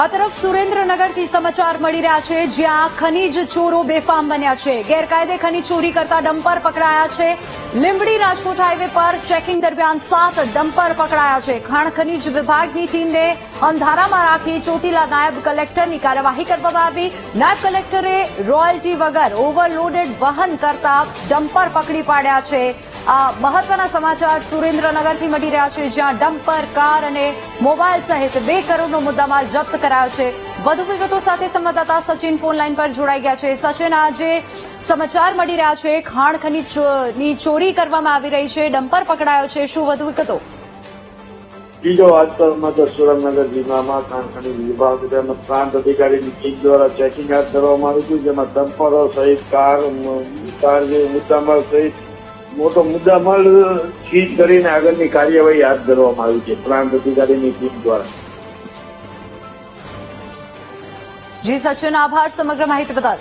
આ તરફ સુરેન્દ્રનગરથી સમાચાર મળી રહ્યા છે, જ્યાં ખનીજ ચોરો બેફામ બન્યા છે. ગેરકાયદે ખનીજ ચોરી કરતા ડમ્પર પકડાયા છે. લીંબડી રાજકોટ હાઈવે પર ચેકિંગ દરમિયાન સાત ડમ્પર પકડાયા છે. ખાણ ખનીજ વિભાગની ટીમને અંધારામાં રાખી ચોટીલા નાયબ કલેક્ટરની કાર્યવાહી કરવામાં આવી. નાયબ કલેક્ટરે રોયલ્ટી વગર ઓવરલોડેડ વહન કરતા ડમ્પર પકડી પાડ્યા છે. મહત્વના સમાચાર સુરેન્દ્રનગરથી મળી રહ્યા છે, જ્યાં ડમ્પર, કાર અને મોબાઈલ સહિત બે કરોડનો મુદ્દામાલ જપ્ત કરાયો છે. વધુ વિગતો સાથે સંવાદદાતા સચિન ફોન લાઈન પર જોડાઈ ગયા છે. સચિન, આજે સમાચાર મળી રહ્યા છે. ખાણ ખનીજની ચોરી કરવામાં આવી રહી છે. ડમ્પર પકડાયો છે. શું વધુ વિગતો? બીજો આજકાલમાં તો સુરેન્દ્રનગર જિલ્લામાં ખાનખની વિભાગ તેમજ પ્રાંત અધિકારીની ટીમ દ્વારા ચેકિંગ હાથ ધરવામાં આવ્યું હતું જેમાં ડમ્પરો સહિત કાર કાર મુદ્દામાલ સહિત મોટો મુદ્દામાલ સીઝ કરીને આગળની કાર્યવાહી હાથ ધરવામાં આવી છે પ્રાંત અધિકારીની ટીમ દ્વારા. જી સચિન આભાર. સમગ્ર માહિતી બદલ.